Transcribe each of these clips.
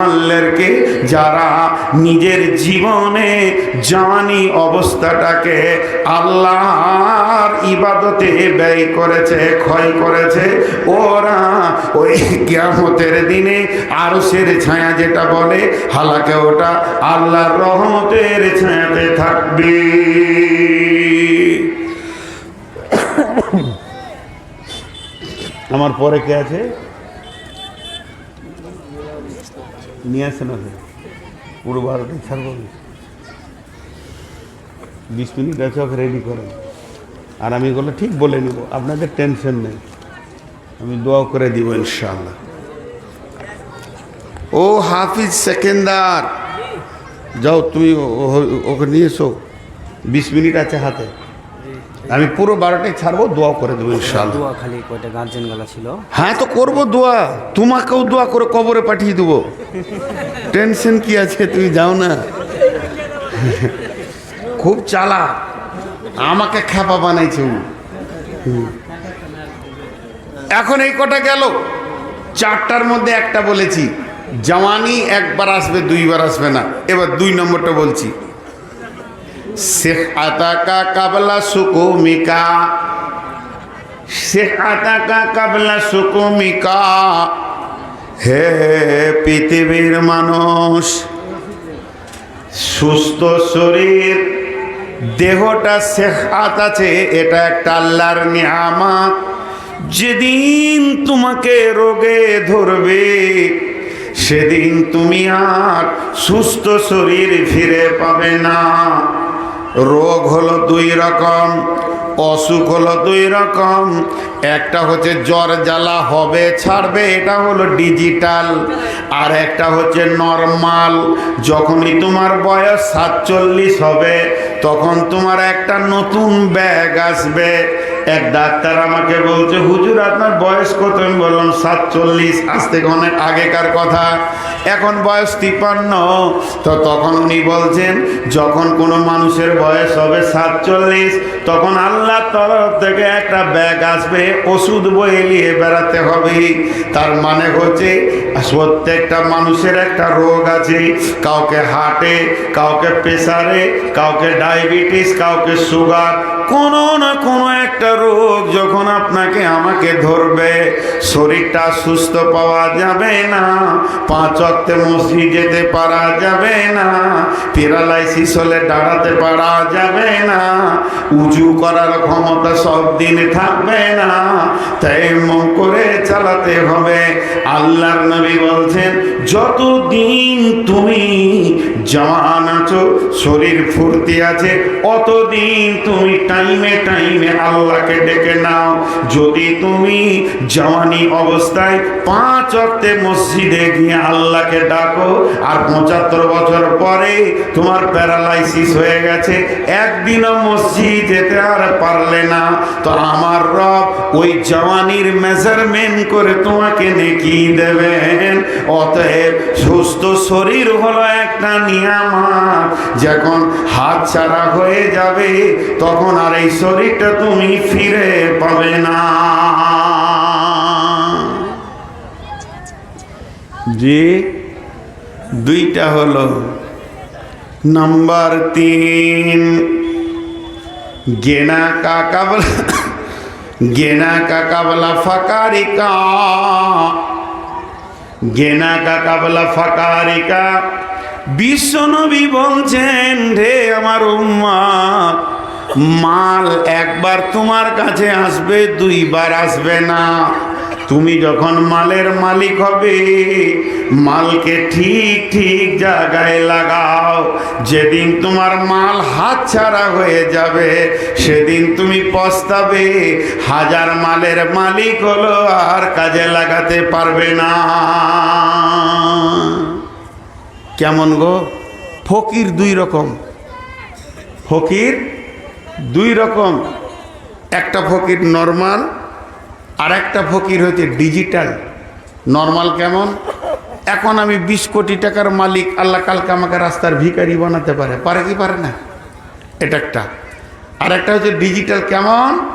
আল্লাহকে যারা নিজের জীবনে জানি অবস্থাটাকে আল্লাহর ইবাদতে ব্যয় করেছে, ক্ষয় করেছে, ওরা ওই কিয়ামতের দিনে আরশের ছায়া যেটা বলে, হালাকে ওটা আল্লাহর রহমতের ছায়াতে থাকবে। আমার পরে কে আছে? নিয়ে আসেন ওকে পুরো বারোটাই ছাড়বো বিশ মিনিট আছে, ওকে রেডি করেন আর আমি এগুলো ঠিক বলে নিব, আপনাদের টেনশন নেই। আমি দোয়া করে দিব ইনশাআল্লাহ। ও হাফিজ সেকেন্দার, যাও তুমি ওকে নিয়ে এসো। বিশ মিনিট আছে হাতে। আমি পুরো বারোটায় ছাড়বো দোয়া করে দেবো ইনশাআল্লাহ। দোয়া খালি কয়টা গার্জেন গলা ছিল? হ্যাঁ তো করব দোয়া। তোমাকেও দোয়া করে কবরে পাঠিয়ে দেবো। টেনশন কি আছে তুমি যাও না। খুব চালা আমাকে খ্যাপা বানাইছে ও। এখন এই কটা গেল। চারটার মধ্যে একটা বলেছি জওয়ানি একবার আসবে দুইবার আসবে না। এবার দুই নম্বরটা বলছি। আতাকা কাবলা সুকুমিকা সেহাতাকা কাবলা সুকুমিকা হে পৃথিবীর মানুষ সুস্থ শরীর দেহটা সেহাত আছে, এটা একটা আল্লাহর নিয়ামত। যেদিন তোমাকে রোগে ধরবে, সেদিন তুমি আর সুস্থ শরীর ফিরে পাবে না। রোগ হলো দুই রকম, অসুখ হলো দুই রকম। একটা হচ্ছে জ্বর জ্বালা হবে, ছাড়বে, এটা হলো ডিজিটাল আর একটা হচ্ছে নর্মাল যখনই তোমার বয়স সাতচল্লিশ হবে, তখন তোমার একটা নতুন ব্যাগ আসবে। এক ডাক্তার আমাকে বলছে, হুজুর, আপনার বয়স কত? আমি বললাম, সাতচল্লিশ। আজ থেকে অনেক আগেকার কথা। এখন বয়স তিপ্পান্ন। তো তখন উনি বলছেন, যখন কোনো মানুষের বয়স হবে সাতচল্লিশ, তখন আল্লাহ তরফ থেকে একটা ব্যাগ আসবে, ওষুধ বয়ে নিয়ে বেড়াতে হবে। তার মানে হচ্ছে, প্রত্যেকটা মানুষের একটা রোগ আছে। কাউকে হার্টে কাউকে প্রেসারে কাউকে ডায়াবেটিস কাউকে সুগার কোনো না কোনো একটা রোগ যখন আপনাকে আমাকে ধরবে, শরীরটা সুস্থ পাওয়া যাবে না, পাঁচ অক্টে মসজিদ যেতে পারা যাবে না, প্যারালাইসিস হলে দাঁড়াতে পারা যাবে না, উঁচু করার ক্ষমতা সব দিন থাকবে না, তাই করে চালাতে হবে। আল্লাহর নবী বলছেন, যতদিন তুমি জওয়ান আছো, শরীর ফুর্তি আছে, অতদিন তুমি টাইমে টাইমে আল্লাহকে ডেকে নাও। যদি তুমি জওয়ানি অবস্থায় পাঁচ অক্টে মসজিদে গিয়ে আল্লাহকে ডাকো, আর পঁচাত্তর বছর পরে তোমার প্যারালাইসিস হয়ে গেছে, একদিনও মসজিদ যেতে আর পারলে না। তো আমার রব ওই জওয়ানির মেজারমেন্ট করে তোমাকে নেকি দেবেন। অতএব সুস্থ শরীর হলো একটা নিয়ামত। যখন হাত ছাড়া হয়ে যাবে, তখন আর এই শরীরটা তুমি ফিরে পাবে না। জি, দুইটা হলো। নাম্বার তিন, গেনা কাকা বলা, গেনা কাকা বলা ফাকারিকা। গেনা কাকা বলা ফাকারিকা। বিশ্বনবী বলছেন রে আমার উম্মা মাল একবার তোমার কাছে আসবে, দুইবার আসবে না। তুমি যখন মালের মালিক হবে, মালকে ঠিক ঠিক জায়গায় লাগাও। যেদিন তোমার মাল হাত ছাড়া হয়ে যাবে, সেদিন তুমি পস্তাবে। হাজার মালের মালিক হলো আর কাজে লাগাতে পারবে না। কেমন গো? ফকির দুই রকম। ফকির দুই রকম। একটা ফকির নর্মাল আর একটা ফকির হচ্ছে ডিজিটাল। নর্মাল কেমন? এখন আমি বিশ কোটি টাকার মালিক, আল্লাহ কালকে আমাকে রাস্তার ভিখারি বানাতে পারে। পারে কি পারে না? এটা একটা। আর একটা হচ্ছে ডিজিটাল কেমন?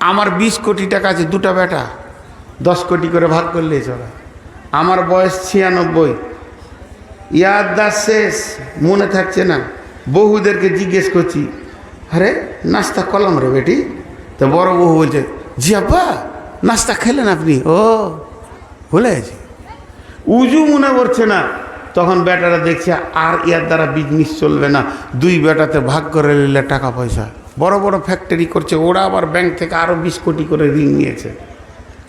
আমার বিশ কোটি টাকা আছে, দুটা বেটা। দশ কোটি করে ভাগ করলে চলা। আমার বয়স ছিয়ানব্বই। ইয়াদ দাস শেষ, মনে থাকছে না। বহুদেরকে জিজ্ঞেস করছি আরে, নাস্তা কলম রে বেটি। তো বড় বহু বলছে, জি আব্বা, নাস্তা খেলেন আপনি? ও, ভুলে গেছি। উজু মনে করছে না। তখন বেটারা দেখছে, আর ইয়ার দ্বারা বিজনেস চলবে না। দুই বেটাতে ভাগ করে নিলে টাকা পয়সা। বড় বড় ফ্যাক্টরি করছে, ওরা আবার ব্যাংক থেকে আরও বিশ কোটি করে ঋণ নিয়েছে।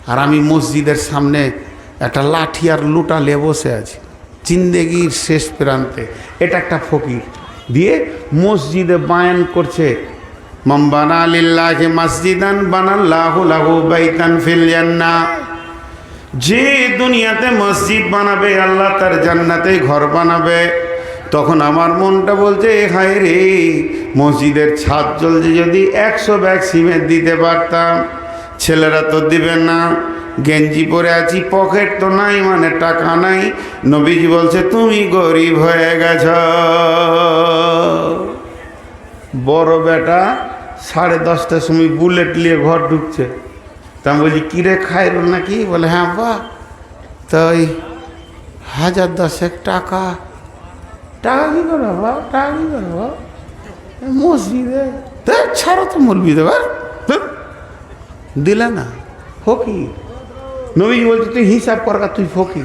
আর আমি মসজিদের সামনে একটা লাঠি আর লুটা লে বসে আছি, জিন্দেগির শেষ প্রান্তে। এটা একটা ফকির। দিয়ে মসজিদে বায়ান করছে। মসজিদান বানাল্লাহু লাহু বাইতান ফিল যে দুনিয়াতে মসজিদ বানাবে, আল্লাহ তার জান্নাতে ঘর বানাবে। তখন আমার মনটা বলছে হায় রে, মসজিদের ছাদ চলছে যদি একশো ব্যাগ সিমেন্ট দিতে পারতাম। ছেলেরা তো দিবে না। গেঞ্জি পরে আছি পকেট তো নাই মানে টাকা নাই। নবীজি বলছে, তুমি গরিব হয়ে গেছ। বড় বেটা সাড়ে দশটার সময় বুলেট নিয়ে ঘর ঢুকছে। তা আমি বলছি, কিরে খাইরো নাকি? বলে হ্যাঁ বা। তো ওই হাজার দশেক টাকা। টাকা কী করে বাবা টাকা কী করে বাবা মসজিদে। ছাড়ো তো মরবি দেবার দিলে না, ফকির। নবী বলছে, তুই হিসাব করা তুই ফকির।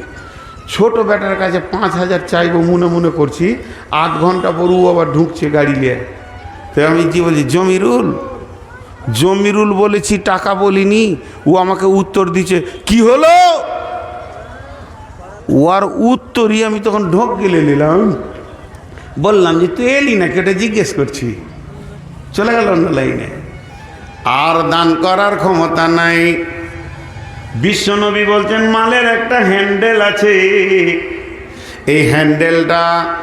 ছোট বেটার কাছে পাঁচ হাজার চাইব মনে মনে করছি, আধ ঘণ্টা পর ও আবার ঢুকছে গাড়ি নিয়ে। তো আমি যে বলছি, জমিরুল জমিরুল বলেছি, টাকা বলিনি। ও আমাকে উত্তর দিচ্ছে, কি হলো? ও আর উত্তরই আমি তখন ঢোক গেলে নিলাম। বললাম যে, তুই এলি না কেটে জিজ্ঞেস করছি। চলে গেল অন্য লাইনে। আর দান করার ক্ষমতা নাই। বিশ্বনবী বলছেন, মালের একটা হ্যান্ডেল আছে। এই হ্যান্ডেলটা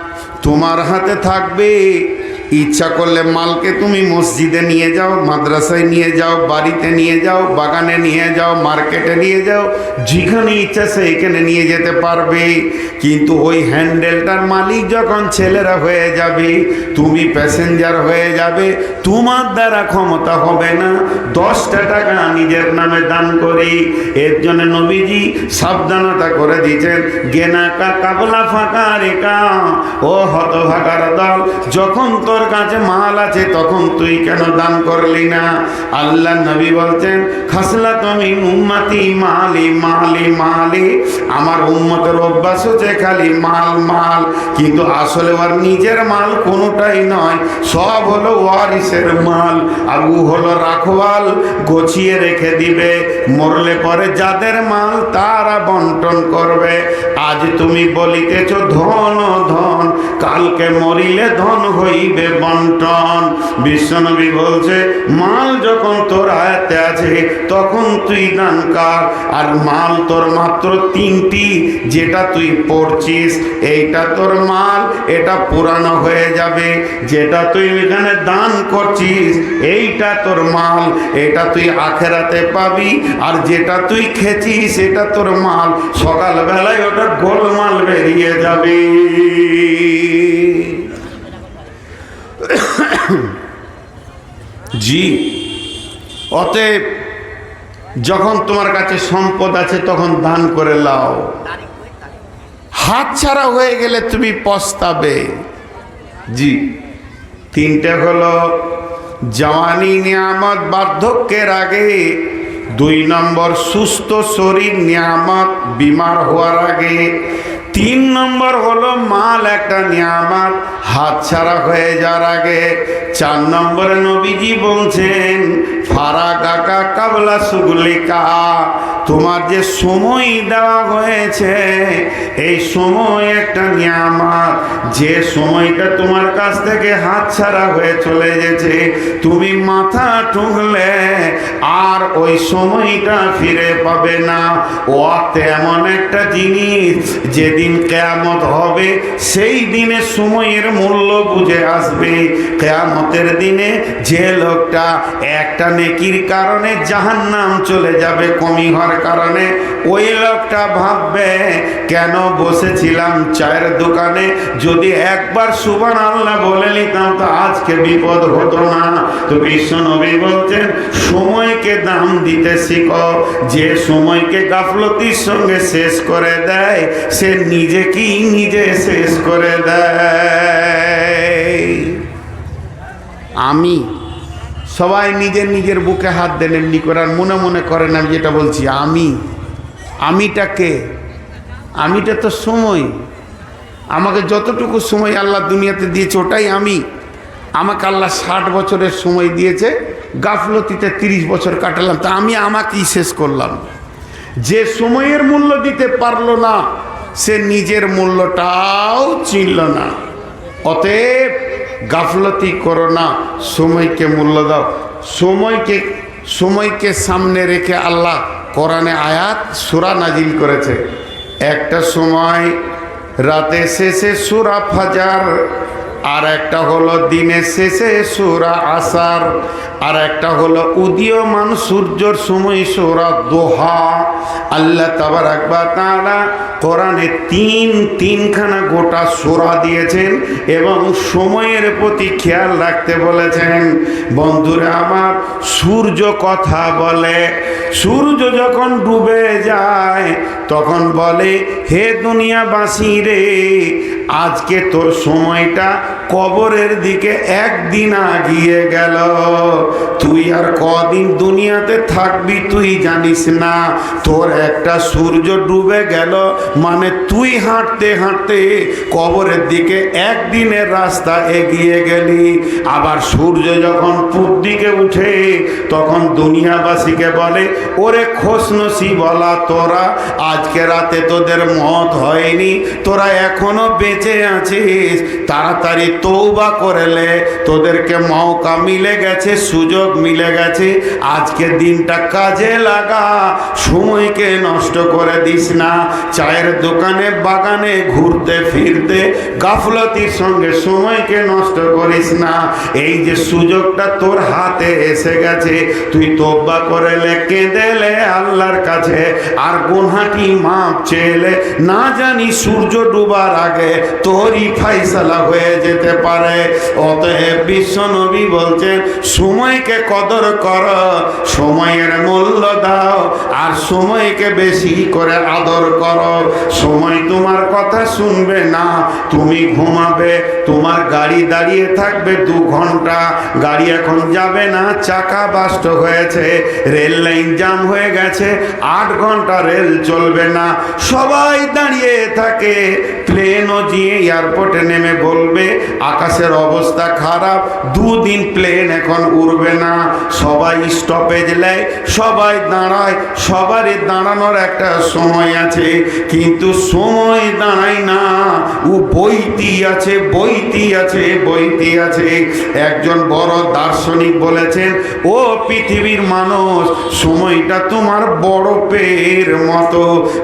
তোমার হাতে থাকবে। ইচ্ছা করলে মালকে তুমি মসজিদে নিয়ে যাও, মাদ্রাসায় নিয়ে যাও, বাড়িতে নিয়ে যাও, বাগানে নিয়ে যাও, মার্কেটে নিয়ে যাও, যেখানে ইচ্ছা সেইখানে নিয়ে যেতে পারবে। কিন্তু ওই হ্যান্ডেলটার মালিক যখন ছেলেরা হয়ে যাবে, তুমি প্যাসেঞ্জার হয়ে যাবে, তোমার দ্বারা ক্ষমতা হবে না। দশটা টাকা নিজের নামে দান করি। এর জন্য নবীজি সাবধানতা করে দিয়েছেন, গেনা কা কাবলা ফাঁকা রেখা, ও হতভাগার দল, যখন তোর কাছে মাল আছে, তখন তুই কেন দান করলি না? আল্লাহ নবী বলছেন খাসলা তুমি উম্মাতি মালি মালি মালি। আমার উম্মতের অভ্যাস হচ্ছে খালি মাল মাল। কিন্তু আসলে ওর নিজের মাল কোনোটাই নয়, সব হলো ওয়ারিসের মাল। আর ও হলো রাখওয়াল গছিয়ে রেখে দিবে, মরলে পরে যাদের মাল তারা বন্টন করবে। আজ তুমি বলিতেছ, ধন ধন, কালকে মরিলে ধন হইবে বন্টন। বিশ্বনবী বলছে, মাল যখন তোর আয়াতে আছে, তখন তুই দান কর। আর মাল তোর মাত্র তিনটি, যেটা তুই পড়ছিস, এইটা তোর মাল, এটা পুরানো হয়ে যাবে। যেটা তুই এখানে দান করছিস, এইটা তোর মাল, এটা তুই আখেরাতে পাবি। আর যেটা তুই খেছিস এটা তোর মাল। সকালবেলায় ওটা গোলমাল বেরিয়ে যাবে। জি অতএব যখন তোমার কাছে সম্পদ আছে, তখন দান করে লাও। হাত ছাড়া হয়ে গেলে তুমি পস্তাবে। জি, তিনটে হলো, জওয়ানি নিয়ামত বার্ধক্যের আগে, দুই নম্বর, সুস্থ শরীর নিয়ামত, বিমার হওয়ার আগে তিন নম্বর হলো মাল একটা নিয়ামাত। হাত ছাড়া হয়ে যাওয়ার আগে চার নম্বরে নবীজি বলছেন ফারা কাকা কাবলা সুগুলিকা। তোমার যে সময় দেওয়া হয়েছে, এই সময় একটা নিয়ামত। যে সময়টা তোমার কাছ থেকে হাত ছাড়া হয়ে চলে গেছে, তুমি মাথা ঠুকলে আর ওই সময়টা ফিরে পাবে না। ও তেমন একটা জিনিস যেদিন কেয়ামত হবে, সেই দিনে সময়ের মূল্য বুঝে আসবে। কেয়ামতের দিনে যে লোকটা একটা নেকির কারণে জাহান্নাম চলে যাবে, কমি হওয়ার কারণে ওই লোকটা ভাববে, কেন বসেছিলাম চায়ের দোকানে? যদি একবার সুবান আল্লাহ বলে নিতাম, তো আজকে বিপদ হতো না। তো বিশ্ব নবী বলছেন, সময়কে দাম দিতে শিখো। যে সময়কে গাফলতির সঙ্গে শেষ করে দেয়, সে নিজেকেই নিজে শেষ করে দেয়। আমি সবাই নিজের নিজের বুকে হাত দেন এমনি করে, আর মনে মনে করেন, আমি যেটা বলছি, আমি, আমিটা কে? আমিটা তো সময়। আমাকে যতটুকু সময় আল্লাহ দুনিয়াতে দিয়েছে, ওটাই আমি। আমাকে আল্লাহ ষাট বছরের সময় দিয়েছে, গাফলতিতে তিরিশ বছর কাটালাম, তা আমি আমাকেই শেষ করলাম। যে সময়ের মূল্য দিতে পারল না, সে নিজের মূল্যটাও চিনল না। অতএব গাফলতি করো না, সময়কে মূল্য দাও। সময়কে সময়কে সামনে রেখে আল্লাহ কোরআনে আয়াত, সুরা নাজিল করেছে। একটা সময় রাতে শেষে সুরা ফাজার, আর একটা হলো দিনের শেষে সুরা আসার। আর একটা হলো, উদীয়মান সূর্যর সময় সুরা দোহা। আল্লাহ তাবার একবার তারা কোরআনে তিন, তিনখানা গোটা সোরা দিয়েছেন এবং সময়ের প্রতি খেয়াল রাখতে বলেছেন। বন্ধুরা আমার, সূর্য কথা বলে, সূর্য যখন ডুবে যায়, তখন বলে, হে দুনিয়াবাসী রে, আজকে তোর সময়টা কবরের দিকে একদিন আগিয়ে গেল। তুই আর কদিন দুনিয়াতে থাকবি তুই জানিস না। তোর একটা সূর্য ডুবে গেল মানে তুই হাঁটতে হাঁটতে কবরের দিকে একদিনের রাস্তা এগিয়ে গেলি। আবার সূর্য যখন পূব দিকে উঠে, তখন দুনিয়াবাসীকে বলে, ওরে খোসনসি বলা তোরা, আজকে রাতে তোদের মত হয়নি, তোরা এখনও বেঁচে আছিস, তাড়াতাড়ি তৌবা করেলে তোদেরকে মৌকা মিলে গেছে সুযোগ মিলে গেছে। আজকে দিনটা কাজে লাগা। সময়কে নষ্ট করে দিস না। চায়ের দোকানে, বাগানে, ঘুরতে, ফিরতে, গাফলতির সঙ্গে সময়কে নষ্ট করিস না। এই যে সুযোগটা তোর হাতে এসে গেছে, তুই তোব্বা করেলে কেঁদেলে আল্লাহর কাছে। আর গুনহাটি মাপ চেলে, না জানি সূর্য ডুবার আগে তোরই ফাইসালা হয়ে যেতে পারে। অতএব বিশ্ব নবী বলছেন সময়কে কদর কর সময়ের সময়কে বেশি করে আদর করো। সময় তোমার কথা শুনবে না। তুমি ঘুমাবে, তোমার গাড়ি দাঁড়িয়ে থাকবে দু ঘণ্টা। গাড়ি এখন যাবে না, চাকা বাস্ট হয়েছে, রেল লাইন জাম হয়ে গেছে, আট ঘণ্টা রেল চলবে না। সবাই দাঁড়িয়ে থাকে, প্লেনও গিয়ে এয়ারপোর্টে নেমে বলবে, আকাশের অবস্থা খারাপ, দুদিন প্লেন এখন উড়বে না। সবাই স্টপেজ নেয়, সবাই দাঁড়ায় সবারই দাঁড়ানোর একটা সময় আছে, কিন্তু সময় দাঁড়ায় না। ও বইতি আছে বইতি আছে বইতি আছে। একজন বড় দার্শনিক বলেছেন, ও পৃথিবীর মানুষ, সময়টা তোমার বড় পেয়ের মতো।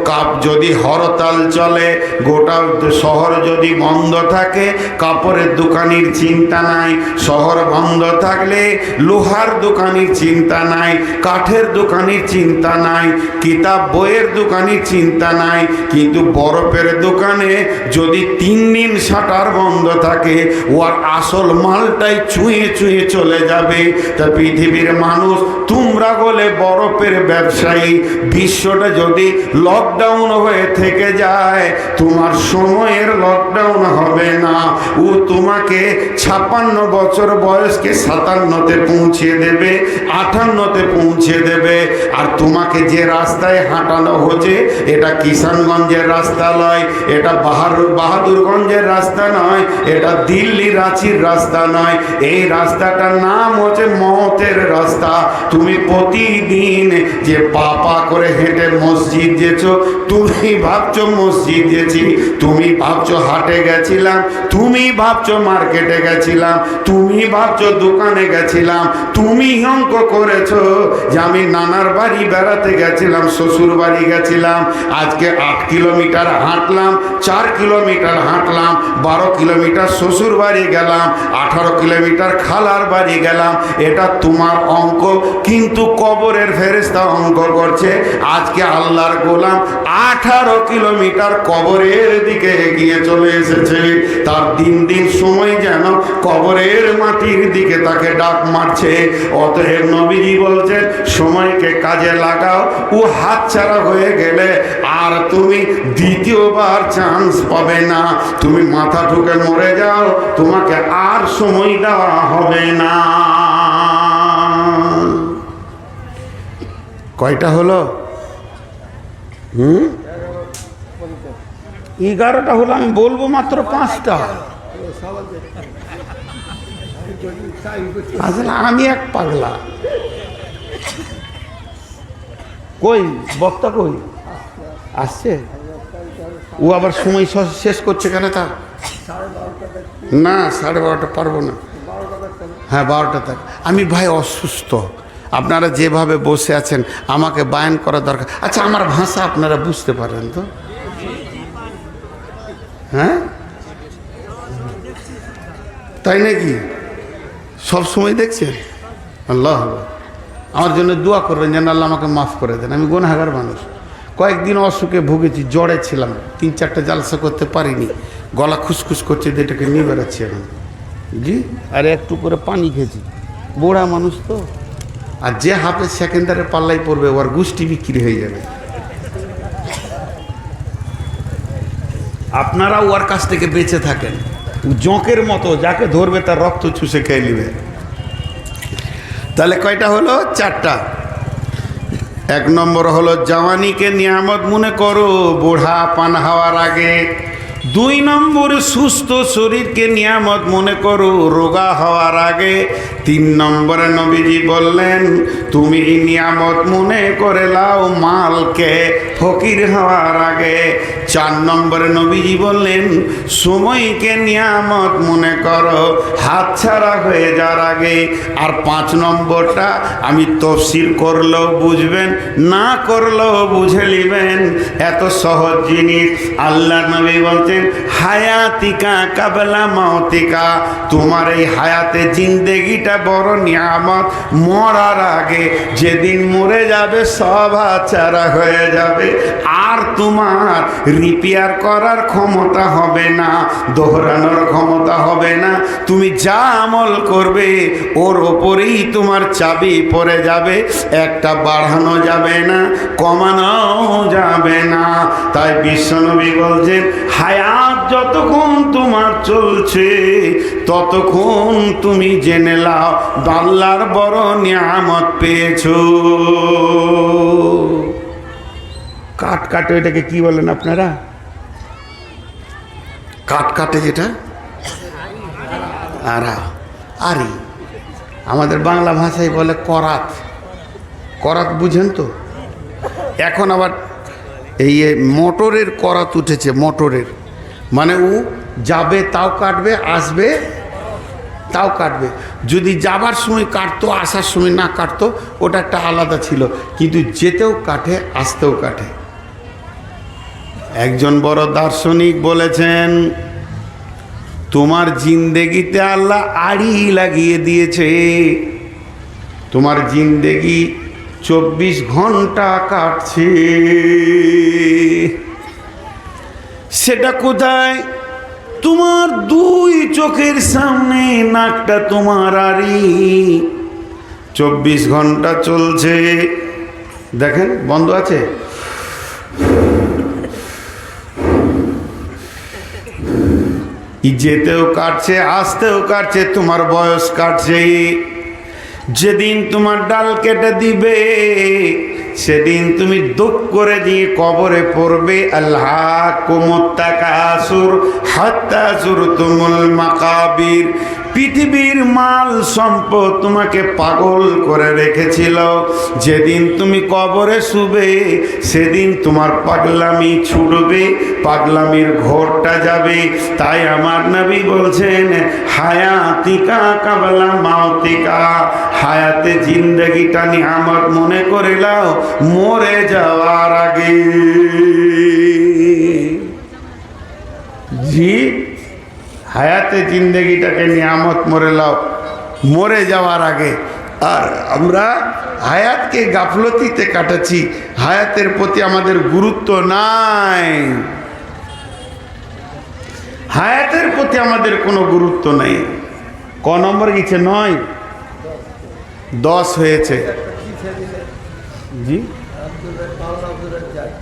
কাপ যদি হরতাল চলে, গোটা শহর যদি বন্ধ থাকে, কাপড়ের দোকানির চিন্তা নাই। শহর বন্ধ থাকলে লোহার দোকানির চিন্তা নাই, কাঠের দোকানির চিন্তা নাই। কিতাব বইয়ের দোকানে চিন্তা নাই, কিন্তু বরফের দোকানে যদি তিন দিন শাটার বন্ধ থাকে ওর আসল মালটাই চুঁয়ে চুঁয়ে চলে যাবে। তা পৃথিবীর মানুষ, তোমরা বলে বরফের ব্যবসায়ী, বিশ্বটা যদি লকডাউন হয়ে থেকে যায়, তোমার সময়ের লকডাউন হবে না। ও তোমাকে ছাপ্পান্ন বছর বয়সকে সাতান্নতে পৌঁছে দেবে আটান্নতে পৌঁছে দেবে, আর তোমাকে যে রাস্তায় হাঁটানো হচ্ছে, এটা কিষানগঞ্জের রাস্তা নয়, এটা বাহাদুরগঞ্জের রাস্তা নয়, এটা দিল্লি রাঁচির রাস্তা নয়। এই রাস্তাটার নাম হচ্ছে মতের রাস্তা। তুমি প্রতিদিন যে পা পা করে হেঁটে মসজিদ যেছো, তুমি ভাবছ মসজিদ গেছি তুমি ভাবছ হাটে গেছিলাম, তুমি ভাবছ মার্কেটে গেছিলাম, তুমি ভাবছ দোকানে গেছিলাম, তুমি অঙ্ক করেছ যে আমি নানার বাড়ি বেড়াতে গেছিলাম, শ্বশুর বাড়ি গেছিলাম, আজকে আট কিলোমিটার হাঁটলাম, চার কিলোমিটার হাঁটলাম, বারো কিলোমিটার শ্বশুর বাড়ি গেলাম, আঠারো কিলোমিটার খালার বাড়ি গেলাম। এটা তোমার অঙ্ক, কিন্তু কবরের ফেরেস্তা অঙ্ক করছে। আজকে আল্লাহর গোলাম আঠারো কিলোমিটার কবরের দিকে এগিয়ে চলে এসেছে। তার দিন দিন সময় যেন কবরের মাটির দিকে তাকে ডাক মারছে। অতএব নবীজি বলছেন, সময়কে কাজে লাগাও ও হাতছাড়া হয়ে গেলে আর তুমি দ্বিতীয়বার চান্স পাবে না। তুমি মাথা ঠুকে মরে যাও, তোমাকে আর সময় দেওয়া হবে না। কয়টা হলো? হুম? এগারোটা হলো, আমি বলব মাত্র পাঁচটা। আসলে আমি এক পাগলা। কই, বক্তা কই? আসছে? ও আবার সময় শেষ করছে কেন তা? না, সাড়ে বারোটা পারব না। হ্যাঁ বারোটা থাক আমি ভাই অসুস্থ। আপনারা যেভাবে বসে আছেন, আমাকে বায়ান করা দরকার। আচ্ছা আমার ভাষা আপনারা বুঝতে পারেন তো? হ্যাঁ? তাই নাকি? সব সময় দেখছেন? আল্লাহ। আমার জন্য দোয়া করবেন যেন আল্লাহ আমাকে মাফ করে দেন। আমি গুনাহাগার মানুষ। কয়েকদিন অসুখে ভুগেছি জ্বরে ছিলাম। তিন চারটে জালসা করতে পারিনি। গলা খুসখুস করছে এটাকে নিয়ে বেড়াচ্ছি এখন। জি? আর একটু করে পানি খেয়েছি। বুড়া মানুষ তো। আর যে হাফে সেকেন্ডারে পাল্লাই পড়বে ওর গুষ্টি বিক্রি হয়ে যাবে। আপনারা ওর কাছ থেকে বেঁচে থাকেন। জঁকের মতো যাকে ধরবে তার রক্ত চুষে খেয়ে নেবে। তাহলে কয়টা হলো? চারটা। এক নম্বর হলো, জাওয়ানিকে নিয়ামত মনে করো, বুড়া পান হওয়ার আগে। দুই নম্বর, সুস্থ শরীরকে নিয়ামত মনে করো, রোগা হওয়ার আগে। তিন নম্বরে, নবীজি বললেন, তুমি নিয়ামত মনে করে লাও মালকে। ফকির হওয়ার আগে চার নম্বরে নবীজি বললেন, সময়কে নিয়ামত মনে করো, হাত ছাড়া হয়ে যাওয়ার আগে। আর পাঁচ নম্বরটা, আমি তফসিল করলেও বুঝবেন, না করলেও বুঝে নিবেন। এত সহজ জিনিস। আল্লাহ নবী বলছেন, হায়াতিকা কাবলা মাওতিকা তোমার এই হায়াতে জিন্দেগিটা বড় নিয়ামত। মরার আগে যেদিন মরে যাবে, সব হাতছাড়া হয়ে যাবে। আর তোমার রিপেয়ার করার ক্ষমতা হবে না, দোহরানোর ক্ষমতা হবে না। তুমি যা আমল করবে, ওর ওপরেই তোমার চাবি পড়ে যাবে। একটা বাড়ানো যাবে না, কমানো যাবে না। তাই বিশ্বনবী বলছেন, হায়াত যতক্ষণ তোমার চলছে, ততক্ষণ তুমি জেনে লাও বাল্লার বড় নিয়ামত পেয়েছ। কাঠ কাটে এটাকে কি বলেন আপনারা? কাঠ কাটে যেটা আরা, আরি। আমাদের বাংলা ভাষায় বলে করাত। করাত বুঝেন তো? এখন আবার এই মোটরের করাত উঠেছে, মোটরের। মানে ও যাবে, তাও কাটবে, আসবে, তাও কাটবে। যদি যাবার সময় কাটতো, আসার সময় না কাটতো, ওটা একটা আলাদা ছিল। কিন্তু যেতেও কাটে, আসতেও কাটে। একজন বড় দার্শনিক বলেছেন, তোমার জিন্দেগিতে আল্লাহ আড়ি লাগিয়ে দিয়েছে। তোমার জিন্দেগি চব্বিশ ঘণ্টা কাটছে। সেটা কোথায়? তোমার দুই চোখের সামনে নাকটা তোমার আড়ি। চব্বিশ ঘণ্টা চলছে। দেখেন, বন্ধ আছে? যেতেও কাটছে, আসতেও কাটছে, তোমার বয়স কাটছে যেদিন তোমার ডাল কেটে দিবে, সেদিন তুমি দুঃখ করে দিয়ে কবরে পড়বে। আল্লাহ কুমত্তাকাসুর হাত্তাসুর তুমুল মাকাবির। পৃথিবীর মাল সম্পদ তোমাকে পাগল করে রেখেছিল। যেদিন তুমি কবরে শুবে, সেদিন তোমার পাগলামি ছুটবে, পাগলামির ঘোরটা যাবে। তাই আমার নবী বলছেন, হায়াতিকা কাবলা মাওতিকা হায়াতে জিন্দগিটা নিয়ামত মনে করে লাও মরে যাওয়ার আগে। জি হায়াতে জিন্দগিটাকে নিয়ামত মরে লাও। মরে যাওয়ার আগে। আর আমরা হায়াতকে গাফলতিতে কাটাচ্ছি। হায়াতের প্রতি আমাদের গুরুত্ব নাই। হায়াতের প্রতি আমাদের কোনো গুরুত্ব নেই। ক নম্বর গেছে নয়। দশ হয়েছে। জি?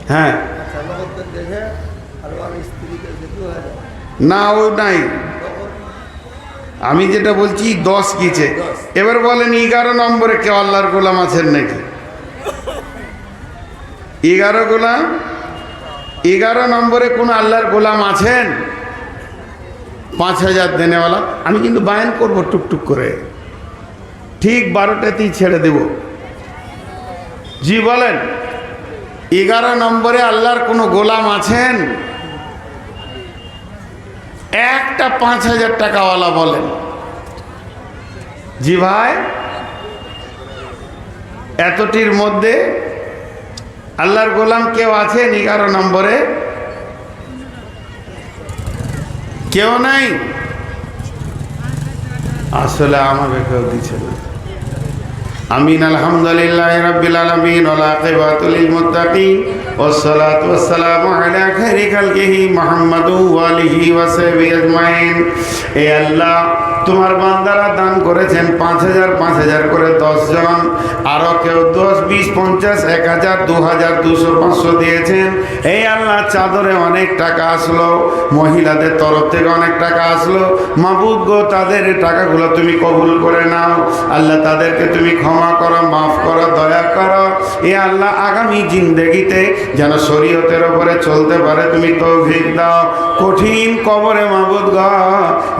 হ্যাঁ। না, ও নাই। আমি যেটা বলছি, দশ গিয়েছে এবার বলেন, এগারো নম্বরে কেউ আল্লাহর গোলাম আছেন নাকি? এগারো গোলাম? এগারো নম্বরে কোন আল্লাহর গোলাম আছেন? পাঁচ হাজার দেনেওয়ালা। আমি কিন্তু বায়ান করব টুকটুক করে। ঠিক বারোটাতেই ছেড়ে দেব। জি, বলেন। এগারো নম্বরে আল্লাহর কোনো গোলাম আছেন? একটা পাঁচ হাজার টাকাওয়ালা বলেন। জি ভাই, এতটির মধ্যে আল্লাহর গোলাম কেউ আছে এগারো নম্বরে? কেউ নাই? আসলে আমাকে কেউ দিচ্ছে না। আমিন, আলহামদুলিল্লাহ রাব্বিল আলামিন ওয়া আকিবাতুল লিল মুত্তাকিন ওয়াস সালাতু ওয়াস সালামু আলা খাইরি খালকিহি মুহাম্মাদু ওয়া আলিহি ওয়া সাহবিহি আজমাইন। এ আল্লাহ তোমার বান্দারা দান করেছেন পাঁচ হাজার পাঁচ হাজার করে দশ জন। আরও কেউ দশ, বিশ, পঞ্চাশ, এক হাজার দু হাজার দুশো, পাঁচশো দিয়েছেন। এই আল্লাহ চাদরে অনেক টাকা আসলো। মহিলাদের তরফ থেকে অনেক টাকা আসলো। মাবুদ গো, তাদের টাকাগুলো তুমি কবুল করে নাও। আল্লাহ তাদেরকে তুমি ক্ষমা করো, মাফ করো, দয়া করো। এ আল্লাহ আগামী জিন্দগিতে যেন শরীয়তের ওপরে চলতে পারে, তুমি তো তৌফিক দাও। কঠিন কবরে মাবুদ গ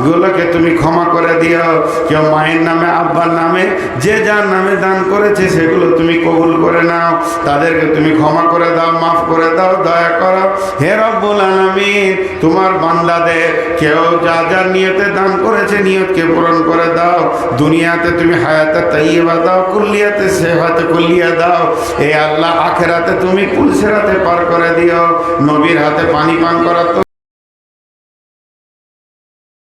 গুলোকে তুমি ক্ষমা করে দিও। কেউ মায়ের নামে, আব্বার নামে, যে যার নামে দান করেছে, সেগুলো তুমি কবুল করে নাও। তাদেরকে তুমি ক্ষমা করে দাও, মাফ করে দাও, দয়া করো। হে রব্বুল আলামিন, তোমার বান্দাদের কেউ যা যা নিয়তে দান করেছে, নিয়তকে পূরণ করে দাও। দুনিয়াতে তুমি হায়াতে তাইয়েবা দাও, কুল্লিয়াতে সেহাতে কুল্লিয়া দাও। এ আল্লাহ আখেরাতে তুমি পুলসেরাতে পার করে দিও। নবীর হাতে পানি পান করা